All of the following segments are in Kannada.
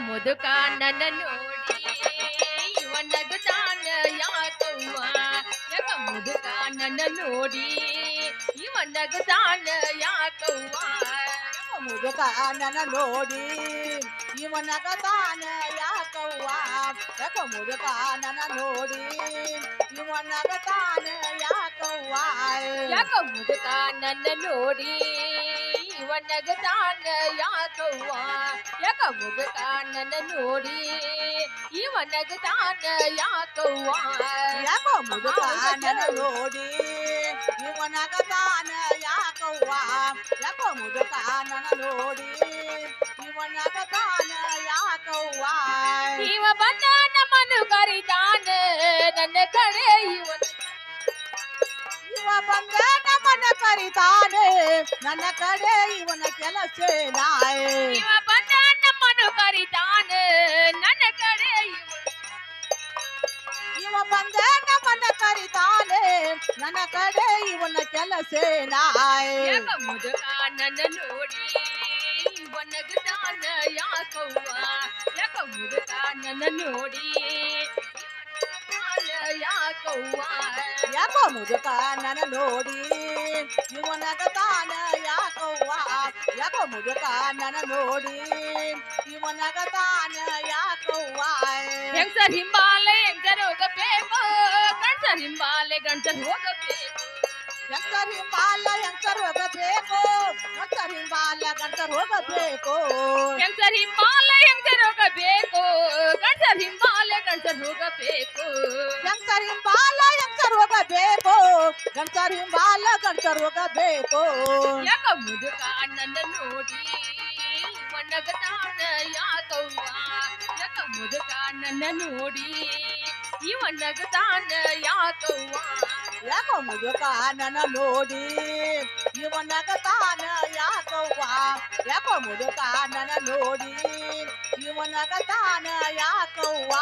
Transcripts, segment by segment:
ಮುದುಕ ನನ್ನ ನೋಡಿ ಇವ ನಗತಾನ ಯಾಕವ್ವ? ಯಾಕ ಮುದುಕ ನನ್ನ ನೋಡಿ ಇವ ನಗತಾನ ಯಾಕವ್ವ? ಮುದುಕ ನನ್ನ ನೋಡಿ ಇವನಗತಾನ ಯಾಕವ್ವ? ಯಾಕ ಮುದುಕ ನನ್ನ ನೋಡಿ ಇವನಗತಾನ ಯಾಕವ್ವ? ಯಾಕ ಮುದುಕ ನನ್ನ ನೋಡಿ ಇವ ನಗತಾನ ಯಾಕವ್ವ ಯಾಕ ಮುದುಕ ನನ್ನ ನೋಡಿ ಇವ ನಗತಾನ ಯಾಕವ್ವ ಯಾಕ ಮುದುಕ ನನ್ನ ನೋಡಿ ಇವನಗತಾನ ಯಾಕವ್ವ ಯಾಕ ಮುದುಕ ನನ್ನ ನೋಡಿ ಇವನಗತಾನ ಯಾಕವ್ವ ಇವ ಬಂದ ನಮ್ಮನ್ನು ಕರಿತಾನ ನನ್ನ ಕಡೆ ನನ್ನ ಕಡೆ ಇವನ ಕೆಲಸ ನಾಯ್. ಇವ ಬಂದ ನಮ್ಮನ್ನು ಕರಿತಾನ. ನನ್ನ ಕಡೆ ಇವನ ಇವ ಬಂದ ನಮ್ಮನ್ನ ಕರಿತಾನೆ. ನನ್ನ ಕಡೆ ಇವನ ಕೆಲಸ ನಾಯ್. ಯಾಕ ಮುದುಕ ನನ್ನ ನೋಡಿ ಒನಗದಾನ ಯಾಕವ್ವ? ಯಾಕ ಮುದುಕ ನನ್ನ ನೋಡಿ ಯಾಕವ್ವ ಯಾಕ ಮುದುಕ ನನ ನೋಡಿ? ಇವನಗತಾನ ಯಾಕವ್ವ? ಯಾಕೋ ಮುದುಕ ನನ ನೋಡಿ? ಇವನಗತಾನ ಯಾಕವ್ವ? ಹೆಂಗಸರ್ ಹಿಂಬಾಲೆ ಹೆಂಗಸರ್ ಹೋಗಬೇಕು. ಗಂಡಸರ್ ಹಿಂಬಾಲೆ ಗಂಡಸರ್ ಹೋಗಬೇಕು. ಎಂತರ್ ಹಿಂಬಾಲ ಹೆಂಗಸರ್ ಹೋಗಬೇಕು. ಗಂಟ ಹಿಂಬಾಲ ಗಂಟರ್ ಹೋಗಬೇಕು. ಹೆಂಗಸರ್ ಹಿಂಬಾಲ ಹೆಂಗಸರ್ ಹೋಗಬೇಕು. ಗಂಡಸರ್ ಹಿಂಬಾಲೆ ಗಂಸರ್ ಹೋಗಬೇಕು ಎಂತರ್ ಹಿಂಬಾಲ ಎಂತರ್ ಹೋಗಬೇಕು ಗಂಟರ್ ಹಿಂಬಾಲ ಗಂಸರ್ ಹೋಗಬೇಕು ಯಾಕ ಮುದುಕ ಅಣ್ಣನ ನೋಡಿ ಒಣಗತಾನ ಯಾಕವ್ವ ಯಾಕ ಮುದುಕ ನನ್ನ ನೋಡಿ ಈ ಒಣಗತಾನ ಯಾಕವ್ವ ಯಾಕ ಮುದುಕ ಅಣ್ಣನ ನೋಡಿ ಇವನಗತಾನ ಯಾಕವ್ವ ಯಾಕ ಮುದುಕ ನನ್ನ ನೋಡಿ ಇವನಗತಾನ ಯಾಕವ್ವ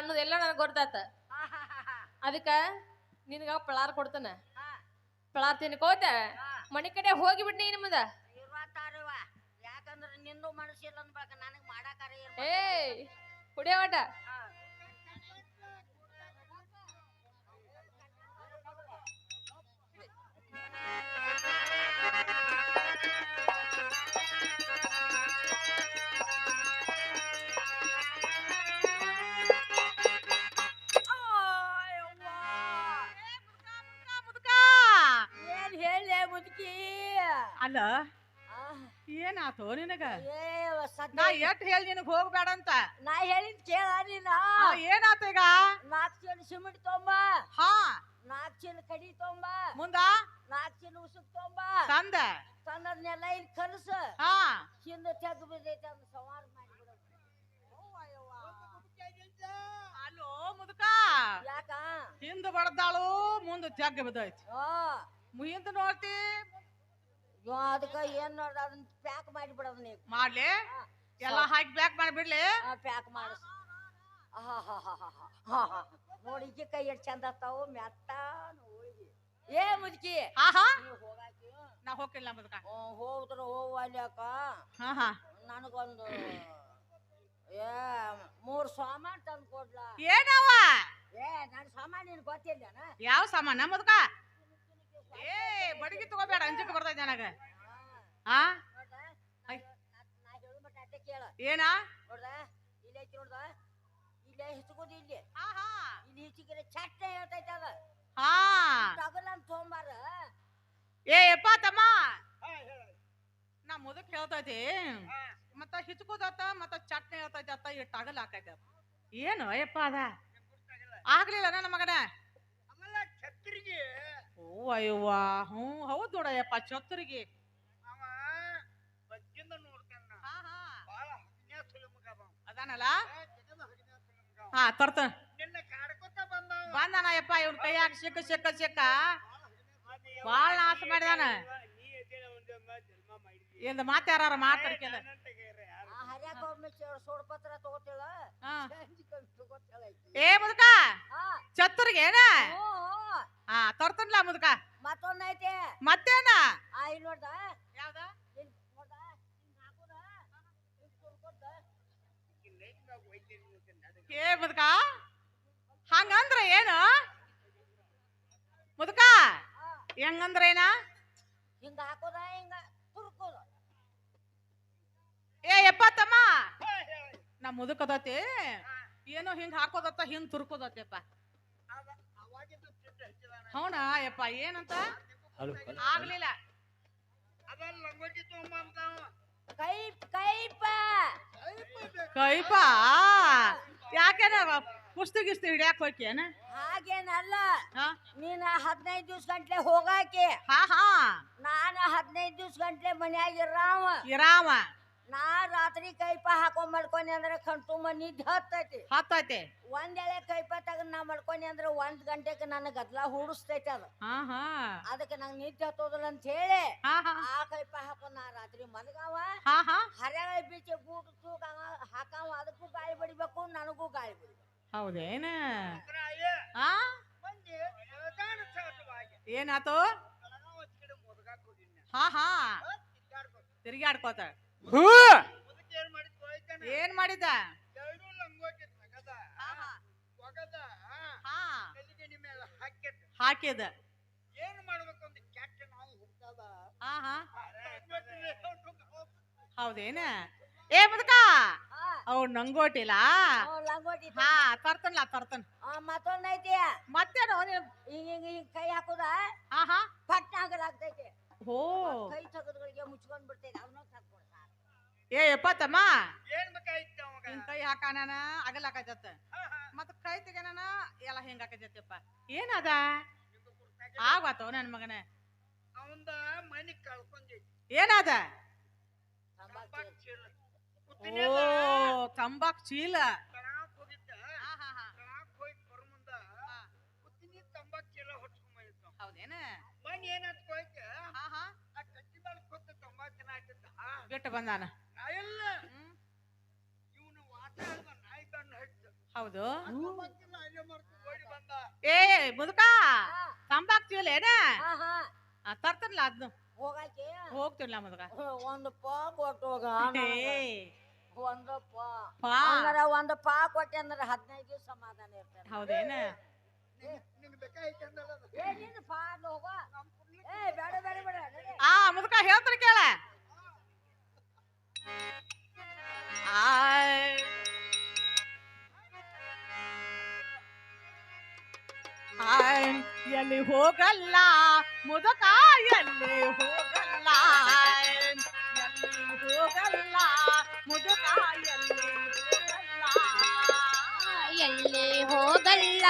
ಅನ್ನೋದೆಲ್ಲ ನನಗೆ ಗೊತ್ತಾತ. ಅದಕ್ಕ ನಿನಗ ಪಳಾರ್ ಕೊಡ್ತಾನ. ಪಳಾರ್ ತಿನ್ಕೋತ ಮನೆ ಕಡೆ ಹೋಗಿಬಿಡ್ನಿ ನಿಮ್ಮದ ಯಾಕಂದ್ರೆ ನಿಂದು ಮನಸ್ಸಿಲ್ಲ ಅನ್ಬೇಕ ನನಗೆ ಮಾಡಾಕಾರ ಏಯ್ ಕುಡಿಯೋಟ ಏನ್ ಏನಾತು ನಿನಗ? ನಾ ಎಟ್ ಹೇಳಿ ನಿನಗ್ ಹೋಗ್ಬೇಡ ಅಂತ? ನಾ ಹೇಳಿದ್ ಕೇಳ ನೀನ. ಆ, ಏನಾತ ಈಗ? ನಾಕ್ ಚೀಲ ಸಿಮೆಂಟ್ ತೊಂಬ. ಹಾ. ನಾಕ್ ಚೀಲ ಕಡಿ ತೊಂಬ. ಮುಂದ? ನಾಕ್ ಚೀಲ ಉಸುಕ್ ತೊಂಬ. ತಂದ? ತಂದದ್ನೆಲ್ಲ ಇಲ್ಲಿ ಕಲಸ. ಹಾ. ಹಿಂದ ತೆಗ್ದು ಬಿದ್ದೈತೆ ಅಂತ ಸವಾರ್ ಮಾಡಿಬಿಡು ಅಲ್ಲೋ ಮುದುಕ. ಯಾಕ? ಹಿಂದ ಬಡದಾಳು ಮುಂದ ಜಗ್ಗ ಬಿದ್ದೈತಿ. ಆ, ಹಿಂದ ನೋಡ್ತಿ? ಇವ ಅದಕ್ಕ ಏನ್ ನೋಡ್ದ ಅದನ್ನ ಪ್ಯಾಕ್ ಮಾಡಿಬಿಡೋದ್ ನೀ. ಮಾಡ್ಲಿ? ಎಲ್ಲ ಹಾಕಿ ಪ್ಯಾಕ್ ಮಾಡಿ ಬಿಡ್ಲಿ? ಪ್ಯಾಕ್ ಮಾಡಿಸ್ ನೋಡಿ ಈಕೆ ಕೈ ಎಷ್ಟು ಚಂದ ಆತಾವು ಮೆತ್ತ ಹೋಗಿ ಏ ಮುದುಕಿ. ಹಾ ಹಾ. ನೀ ಹೋಗಾಕಿ. ನಾ ಹೋಗಿಲ್ಲ ಮುದುಕ ಹೋದ್ರ ಹೋಗ್ವಾಲ್ಯಾಕ ಹಾ ಹಾ. ನನಗೊಂದು ಏ ಮೂರ್ ಸಾಮಾನ್ ತಂದು ಕೊಡ್ಲಾ. ಏನವ ಏ ನನ್ ಸಾಮಾನ್ ನಿನ್ ಗೊತ್ತಿಲ್ಲನ? ಯಾವ ಸಾಮಾನ? ಮುದುಕ ಏ, ಬಡಗಿ ತಗೋಬೇಡ, ಅಂಜಿಟ್ಟು ಬರ್ತೈತೆ ನನಗ. ಆ? ಏನ? ಏ ಯಪ್ಪ ತಮ್ಮ. ನಾ ಮೊದಕ್ ಹೇಳ್ತೈತಿ ಮತ್ತ ಹಿಚ್ಕೋದತ್ತ ಮತ್ತ ಚಟ್ನಿ ಹೇಳ್ತೈತಿ ಅತ್ತ ಈ ಟಗಲ್ ಹಾಕೈತಿ. ಏನು ಯಪ್ಪ ಅದ? ಆಗ್ಲಿಲ್ಲ ನನ್ನ ಮಗನ ಅಯ್ಯವ್ವ ಹ್ಞೂ ಹೌದ್ ನೋಡಯ್ಯಪ್ಪ ಛತ್ರಿಗೆ ಅವ ಬಜ್ಜಿಂದ ನೋಡ್ತಾನ ಹಾ ಹಾ ಬಾಳ ಹದಿನ್ಯಾಸ ಸುಳಿ ಮಗ ಅವ. ಅದಾನಲ್ಲ ಆ, ಜಗದ ಹದಿನ್ಯಾಸ ಸುಳಿ ಮಗ ಅವ. ಹಾ ತರ್ತ ನಿನ್ನ ಕಾಡ್ಕೊತ ಬಂದವ ಬಂದಾನ ಯಪ್ಪ ಇವ್ನ ಕೈಯಾಗ ಸಿಕ್ಕ ಸಿಕ್ಕ ಸಿಕ್ಕ ಬಾಳ್ ನಾಶ ಮಾಡಿದಾನ. ನೀ ಎದ್ದೇಳ ಒಂದು ಮ- ಜನ್ಮ ಮಾಡಿದಿ. ಇಂದ ಮಾತ್ ಯಾರ ಮಾತಾಡ್ಕೆಲ್ಲ ನಾನಂತ ಗೈರೆ ಯಾರು? ಆ ಹರ್ಯಾಕ ಒಮ್ಮೆ ಸೋಡ್ ಪತ್ರ ತಗೋತಿಲ್ಲ ಹಾ ತಗೋತಿಲ್ಲ ಆಕಿ. ಏ ಮುದುಕ ಹಾ ಛತ್ರಿಗೆ ಏನ ಹ್ಞೂ, ಹ್ಞೂ. ಹಾ ತರ್ತನ್ಲ ಮುದುಕ. ಮತ್ತೊಂದ್ ಐತೆ ಮತ್ತೇನ? ಆ ಇಲ್ಲಿ ನೋಡ್ದ. ಯಾವ್ದ. ಏ ಮುದುಕ ಹಂಗಂದ್ರ ಏನು? ಮುದುಕ ಹೆಂಗಂದ್ರ ಏನ ಹಿಂಗ ಹಾಕೋದ ಹಿಂಗ ತುರ್ಕೋದ. ಏ ಯಪ್ಪ ತಮ್ಮ ಹಾ, ನಾ ಮುದುಕದತಿ ಏನೋ ಹಿಂಗ ಹಾಕೋದತ್ತ ಹಿಂಗ್ ತುರ್ಕೋದತ್ತಪ್ಪ. ಅಪ್ಪ ಯಪ್ಪ ಏನಂತ? ಆಗ್ಲಿಲ್ಲ. ಕೈಪ. ಕೈಪ? ಯಾಕೆನ ಪುಸ್ತಕ ಗಿಸ್ತು ಹಿಡಿಯಾಕ ಹೋಗ್ಯನ ಹಾಗೇನಲ್ಲ. ನೀನ ಹದಿನೈದು ದಿವ್ಸ ಗಂಟ್ಲೆ ಹೋಗಾಕಿ ಹಾ ಹಾ. ನಾನು ಹದಿನೈದು ದಿವ್ಸ ಗಂಟ್ಲೆ ಮನ್ಯಾಗ ಇರಾವ. ಇರಾಮ ನಾ ರಾತ್ರಿ ಕೈಪ ಹಾಕೊಂಡ್ ಮಲ್ಕೊನಿ ಅಂದ್ರೆ ಕಂಟು ಮನಿ ಹತ್ತೈತಿ. ಹತ್ತೈತೆ. ಒಂದೆಳೆ ಕೈಪ ತಗ ನಾ ಮಲ್ಕೊನಿ ಅಂದ್ರೆ ಒಂದ್ ಗಂಟೆಗೆ ನನ್ನ ಗದ್ಲ ಹೂಡಿಸ್ತೈತಿ ಅದು. ಹಾ ಹಾ. ಅದಕ್ಕೆ ನಂಗೆ ನಿದ್ದೆ ಹತ್ತೋದಿಲ್ಲ ಅಂತ ಹೇಳಿ ಹಾ ಹಾ. ಆ ಕೈಪ ಹಾಕೊಂಡ್ ನಾ ರಾತ್ರಿ ಮಲಗಾವ. ಹಾ ಹಾ. ಹರ್ಯಾಳ ಬೀಚ ಬೂಟ್ ತೂಕ ಹಾಕಾವ ಅದಕ್ಕೂ ಗಾಳಿ ಬಡಿಬೇಕು ನನಗೂ ಗಾಳಿ ಬಡಿಬೇಕು. ಹೌದೇನ? ಏನಾತು. ಹಾ ಹಾ. ತಿರ್ಗಾಡ್ಕೋತ. ಮುದುಕ ಏನ್ ಮಾಡಿದ್ ಹಾ ಹಾ. ಹಾ. ಹಾಕಿದ್. ಹಾಕಿದ ಏನ್ ಮಾಡ್ಬೇಕು ಅಂತ ಕೆಟ್ಟ ನಾವು ಹುಟ್ಟದ. ಹಾ ಹಾ. ಹೌದೇನ? ಏ ಮುದಕ! ಅವ್ ನಂಗೋಟಿಲ್ಲ ಅವ್ನ್ ಲಂಗೋಟಿ ಹಾ ತರ್ತನ್ಲ ತರ್ತನ್. ಆ ಮತ್ತೊಂದ್ ಐತಿ. ಮತ್ತೇನು? ಹಿಂಗ್ ಹಿಂಗ ಹಿಂಗ್ ಕೈ ಹಾಕುದ? ಹಾ ಹಾ. ಪಟ್ಟ ಆಗಲಾಗ್ತೈತಿ ಹೋ. ಕೈ ತೆಗೆದ್ಗಳಿಗೆ ಮುಚ್ಕೊಂಡ್ ಬಿಡ್ತೈತಿ ತಕ್ಕೊಡ್ತಾರ ಏ ಯಪ್ಪ ತಮ್ಮ ಏನ್ ಬೇಕಾಯ್ತು? ಕೈ ಹಾಕಾನ ಅಗಲಾಕೈತತ್ತ ಹಾ, ಹಾ. ಮತ್ತ ಕೈ ತೆಗೆನ ಎಲ್ಲ ಹಿಂಗ ಹಾಕತ್ತಪ್ಪ. ಏನದ? ಆಗತ್ತವ ನನ್ ಮಗನ. ಅವಂದ ಮನಿ ಕಳ್ಕೊಂಡಿ ಏನದ? ತಂಬಾಕ್ ಚೀಲ. ಓ ತಂಬಾಕ್ ಚೀಲ. ಹೌದೇನ? ಕೂತು ತಂಬಾಕಿನ ಬಿಟ್ಟು ಬಂದಾನ. ಇವ್ನು ವಾಟ ಹಿಡ್ದ ನಾಯಿ ಕಣ್ಣು ಹಚ್ಚ. ಹೌದು. ಆ ತಂಬಾಕಿನ ಅಲ್ಲೇ ಮರ್ತು ಓಡಿ ಬಂದ. ಏ ಮುದುಕ ತಂಬಾಕ್ ಚೀಲ ಏನ? ಹಾ ಹಾ. ಆ, ತರ್ತನ್ಲ ಅದ್ನು? ಹೋಗಾಕಿ ಹೋಗ್ತಿರ್ಲ ಮುದುಕ. ಒಂದು ಪಾ ಕೊಟ್ಟು ಹೋಗ ಏ. ಒಂದು ಪಾ ಪಾ. ಅಂದ್ರ ಒಂದು ಪಾ ಕೊಟ್ಟೆ ಅಂದ್ರೆ ಹದಿನೈದು ದಿವಸ ಸಮಾಧಾನ ಇರ್ತಾರೆ ಹೌದೇನ? ಆ ಮುದುಕ ಹೇಳ್ತಾರೆ ಕೇಳ. ಎಲ್ಲಿ ಹೋಗಲ್ಲ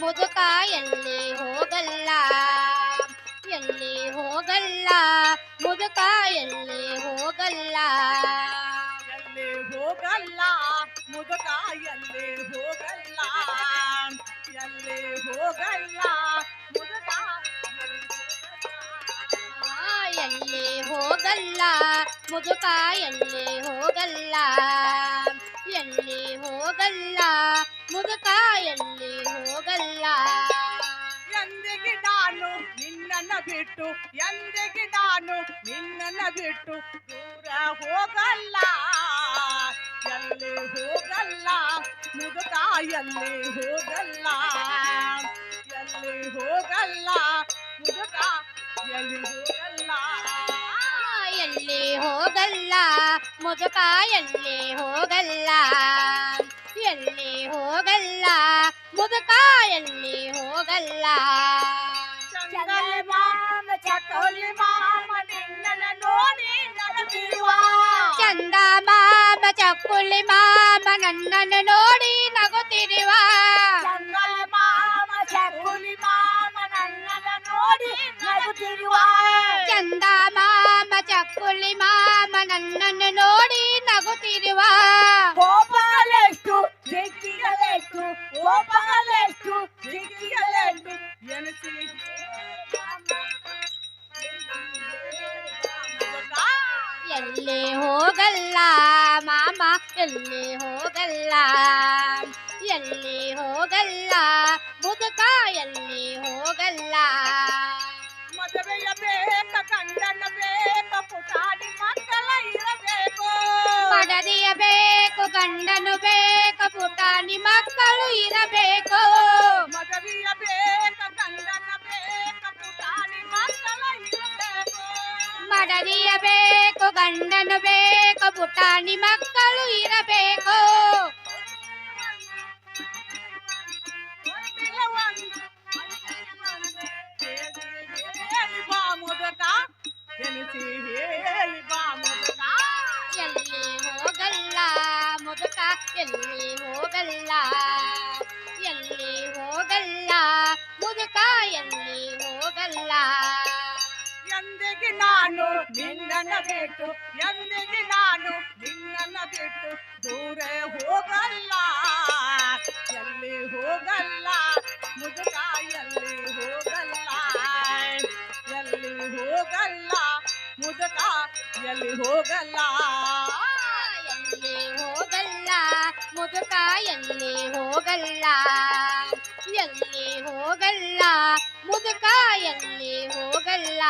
ಮುದುಕ ಎಲ್ಲಿ ಹೋಗಲ್ಲ ಎಲ್ಲಿ ಹೋಗಲ್ಲ ಮುದುಕ ಎಲ್ಲಿ ಹೋಗಲ್ಲ. ಎಲ್ಲಿ ಹೋಗಲ್ಲ ಮುದುಕ ಎಲ್ಲಿ ಹೋಗಲ್ಲ ಎಲ್ಲಿ ಹೋಗಲ್ಲ ಎಲ್ಲಿ ಹೋಗಲ್ಲ ಮುದುಕ ಎಲ್ಲಿ ಹೋಗಲ್ಲ. ಎಲ್ಲಿ ಹೋಗಲ್ಲ ಮುದುಕ ಎಲ್ಲಿ ಹೋಗಲ್ಲ. ಎಂದಿಗೆ ನಾನು ನಿನ್ನನ್ನ ಬಿಟ್ಟು, ಎಂದಿಗೆ ನಾನು ನಿನ್ನನ್ನ ಬಿಟ್ಟು ದೂರ ಹೋಗಲ್ಲ. ಎಲ್ಲಿ ಹೋಗಲ್ಲ ಮುದುಕ ಎಲ್ಲಿ ಹೋಗಲ್ಲ. ಎಲ್ಲಿ ಹೋಗಲ್ಲ ಮುದುಕ ಎಲ್ಲಿ ಹೋಗಲ್ಲ ಆ, ಎಲ್ಲಿ ಹೋಗಲ್ಲ ಮುದುಕ ಎಲ್ಲಿ ಹೋಗಲ್ಲ ಎಲ್ಲಿ ಹೋಗಲ್ಲ ಮುದುಕ ಎಲ್ಲಿ ಹೋಗಲ್ಲ ಚಂದಮಾಮ ಚಕ್ಕ ಚೌಲಿ ಮಾಮ ನಿನ್ನನ ನೋಡಿ ನಗುತ್ತಿರುವ ಚಂದ ಮಾಮ ಚಕ್ಕುಲಿ ಮಾಮ ನನ್ನನ್ನು ನೋಡಿ ಚಕ್ಕುಲಿ ಮಾಮ ನನ್ನನ್ನು ನೋಡಿ ನಗುತ್ತಿರುವ. ಗೋಪಾಲೆಷ್ಟು ಜಿಕ್ಕಿಗಳೆಷ್ಟು ಗೋಪಾಲೆಷ್ಟು ಜಿಕ್ಕಿಗಳೆಷ್ಟು ಎನಿಸಿ ಎಲ್ಲಿ ಹೋಗಲ್ಲ ಮಾಮ ಎಲ್ಲಿ ಹೋಗಲ್ಲ. ಎಲ್ಲಿ ಹೋಗಲ್ಲ ಮುದುಕ ಎಲ್ಲಿ ಹೋಗಲ್ಲ. ಮದುವೆಯ ಬೇಕ ಗಂಡನ ಮಡದಿಯ ಬೇಕು ಗಂಡನು ಬೇಕು ಪುಟಾಣಿ ಮಕ್ಕಳು ಇರಬೇಕು ಮದುವೆಯ ಬೇಕ ಗಂಡನ ಬೇಕ ಪುಟಾಣಿ ಮಕ್ಕಳ ಇರಬೇಕು ಎಲ್ಲಿ ಹೋಗಲ್ಲ ಎಲ್ಲಿ ಹೋಗಲ್ಲ, ಮುದುಕ ಎಲ್ಲಿ ಹೋಗಲ್ಲ. ಎಂದಿಗೆ ನಾನು ನಿನ್ನನ್ನ ಬಿಟ್ಟು, ಎಂದಿಗೆ ನಾನು ನಿನ್ನನ್ನ ಬಿಟ್ಟು ದೂರ ಹೋಗಲ್ಲ. ಎಲ್ಲಿ ಹೋಗಲ್ಲ, ಮುದುಕ ಎಲ್ಲಿ ಹೋಗಲ್ಲ ಎಲ್ಲಿ ಹೋಗಲ್ಲ, ಮುದುಕ ಎಲ್ಲಿ ಹೋಗಲ್ಲ. ಎಲ್ಲಿ ಹೋಗಲ್ಲ. ಎಲ್ಲಿ ಹೋಗಲ್ಲ. ಮುದುಕ ಎಲ್ಲಿ ಹೋಗಲ್ಲ.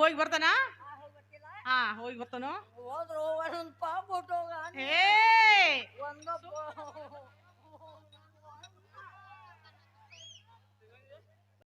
ಹೋಗಿ ಬರ್ತಾನ? ಹಾ ಹೋಗಿ ಬರ್ತಾನು? ಹೋದ್ರು ಒಂದೊಂದು ಪಾಪು ಒಂದೊಬ್ಬ